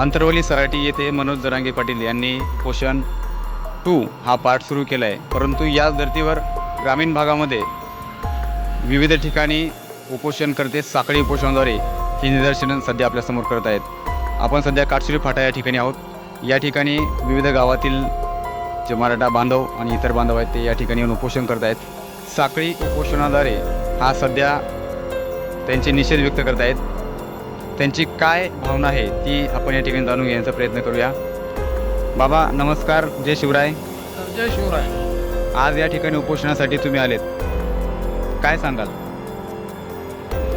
अंतरवली सराटी येथे मनोज जरांगे पाटील यांनी पोषण टू हा पाठ सुरू केला आहे परंतु याच धर्तीवर ग्रामीण भागामध्ये विविध ठिकाणी उपोषणकर्ते साखळी उपोषणाद्वारे ही निदर्शनं सध्या आपल्यासमोर करत आहेत. आपण सध्या काटशिरी फाटा या ठिकाणी आहोत. या ठिकाणी विविध गावातील जे मराठा बांधव आणि इतर बांधव आहेत ते या ठिकाणी येऊन उपोषण करत आहेत. साखळी उपोषणाद्वारे हा सध्या त्यांचे निषेध व्यक्त करत आहेत. त्यांची काय भावना आहे ती आपण या ठिकाणी जाणून घेण्याचा प्रयत्न करूया. बाबा नमस्कार. जय शिवराय. जय शिवराय. आज या ठिकाणी उपोषणासाठी तुम्ही आलेत. काय सांगाल?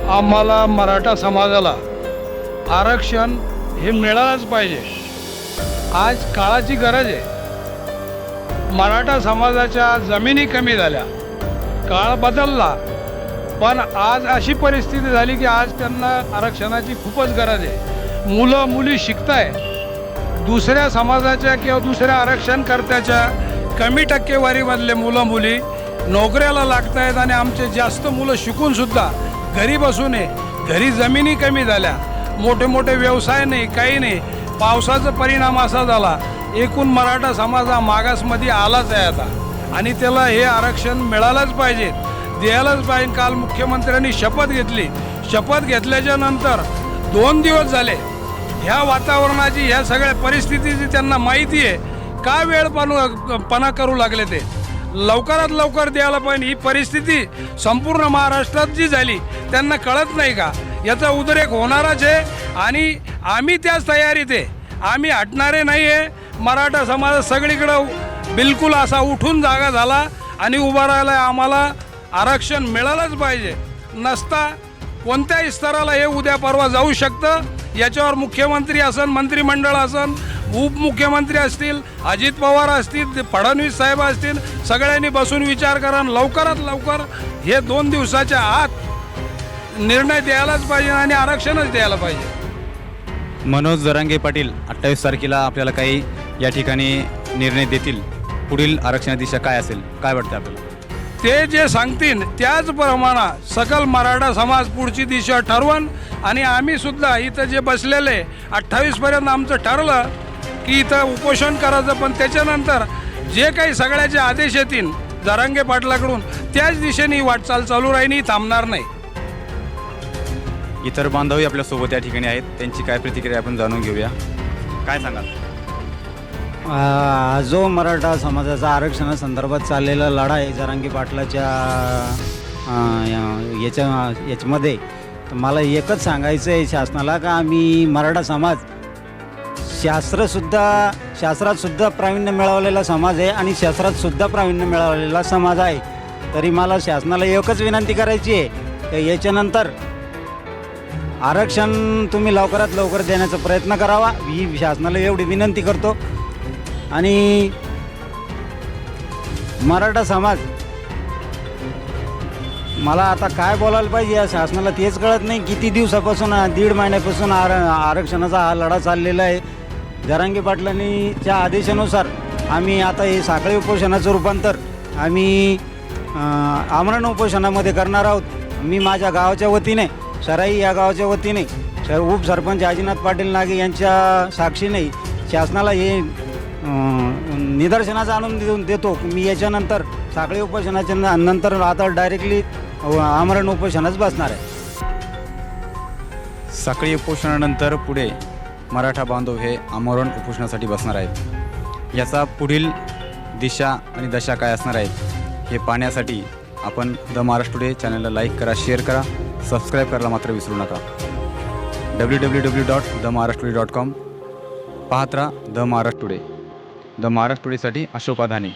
आम्हाला मराठा समाजाला आरक्षण हे मिळालंच पाहिजे. आज काळाची गरज आहे. मराठा समाजाच्या जमिनी कमी झाल्या. काळ बदलला. पण आज अशी परिस्थिती झाली की आज त्यांना आरक्षणाची खूपच गरज आहे. मुलं मुली शिकताय. दुसऱ्या समाजाच्या किंवा दुसऱ्या आरक्षणकर्त्याच्या कमी टक्केवारीमधले मुलं मुली नोकऱ्याला लागत आहेत आणि आमचे जास्त मुलं शिकूनसुद्धा घरी बसून नये घरी जमिनी कमी झाल्या. मोठे मोठे व्यवसाय नाही काही नाही. पावसाचा परिणाम असा झाला एकूण मराठा समाज हा मागासमध्ये आलाच आहे आता. आणि त्याला हे आरक्षण मिळालंच पाहिजे. द्यायलाच पाहिजे काल मुख्यमंत्र्यांनी शपथ घेतली. शपथ घेतल्याच्या नंतर दोन दिवस झाले. ह्या वातावरणाची ह्या सगळ्या परिस्थितीची त्यांना माहिती आहे. का वेळ पानू पणा करू लागले ते? लवकरात लवकर द्यायला पाहिजे. ही परिस्थिती संपूर्ण महाराष्ट्रात जी झाली त्यांना कळत नाही का? याचा उद्रेक होणारच आहे आणि आम्ही त्याच तयारीत आहे. आम्ही हटणारे नाही आहे. मराठा समाज सगळीकडं बिलकुल असा उठून जागा झाला आणि उभा राहायला आम्हाला. आरक्षण मिळालंच पाहिजे. नसता कोणत्याही स्तराला हे उद्या परवा जाऊ शकतं. याच्यावर मुख्यमंत्री असन मंत्रिमंडळ असन उपमुख्यमंत्री असतील अजित पवार असतील फडणवीस साहेब असतील सगळ्यांनी बसून विचार करा लवकरात लवकर हे दोन दिवसाच्या आत निर्णय द्यायलाच पाहिजे आणि आरक्षणच द्यायला पाहिजे. मनोज जरांगे पाटील अठ्ठावीस तारखेला आपल्याला काही या ठिकाणी निर्णय देतील. पुढील आरक्षणाची दिशा काय असेल? काय वाटतं आपल्याला? ते जे सांगतील त्याचप्रमाणे सकल मराठा समाज पुढची दिशा ठरवण आणि आम्ही सुद्धा इथं जे बसलेले अठ्ठावीसपर्यंत आमचं ठरलं की इथं उपोषण करायचं पण त्याच्यानंतर जे काही सगळ्याचे आदेश येतील जरांगे पाटलाकडून त्याच दिशेने ही वाटचाल चालू राहील थांबणार नाही. इतर बांधवही आपल्यासोबत या ठिकाणी आहेत. त्यांची काय प्रतिक्रिया आपण जाणून घेऊया. काय सांगाल? जो मराठा समाजाचा आरक्षणासंदर्भात चाललेला लढा आहे जरांगी पाटलाच्या याच्या याच्यामध्ये तर मला एकच सांगायचं आहे शासनाला का आम्ही मराठा समाज शास्त्रसुद्धा शास्त्रातसुद्धा प्रावीण्य मिळवलेला समाज आहे आणि शास्त्रातसुद्धा प्रावीण्य मिळवलेला समाज आहे. तरी मला शासनाला एकच विनंती करायची आहे की याच्यानंतर आरक्षण तुम्ही लवकरात लवकर देण्याचा प्रयत्न करावा. ही शासनाला एवढी विनंती करतो. आणि मराठा समाज मला आता काय बोलायला पाहिजे या शासनाला तेच कळत नाही. किती दिवसापासून दीड महिन्यापासून आर आरक्षणाचा हा लढा चाललेला आहे. जरांगी पाटलांनीच्या आदेशानुसार आम्ही आता हे साखळी उपोषणाचं रूपांतर आम्ही आमरण उपोषणामध्ये करणार आहोत. मी माझ्या गावाच्या वतीने सराई या गावाच्या वतीने सर उपसरपंच अजिनाथ पाटील नागे यांच्या साक्षीने शासनाला हे निदर्शनाचा आणून देऊन देतो. मी याच्यानंतर साखळी उपोषणाच्या न- नंतर आता डायरेक्टली आमरण उपोषणच बसणार आहे. साखळी उपोषणानंतर पुढे मराठा बांधव हे आमरण उपोषणासाठी बसणार आहेत. याचा पुढील दिशा आणि दशा काय असणार आहेत हे पाहण्यासाठी आपण द महाराष्ट्र टुडे चॅनलला लाईक करा शेअर करा सबस्क्राईब करायला मात्र विसरू नका. W W W dot the Maharashtra today dot com पाहत राहा the Maharashtra today. The Maharashtra टुडेसाठी Ashok Adhane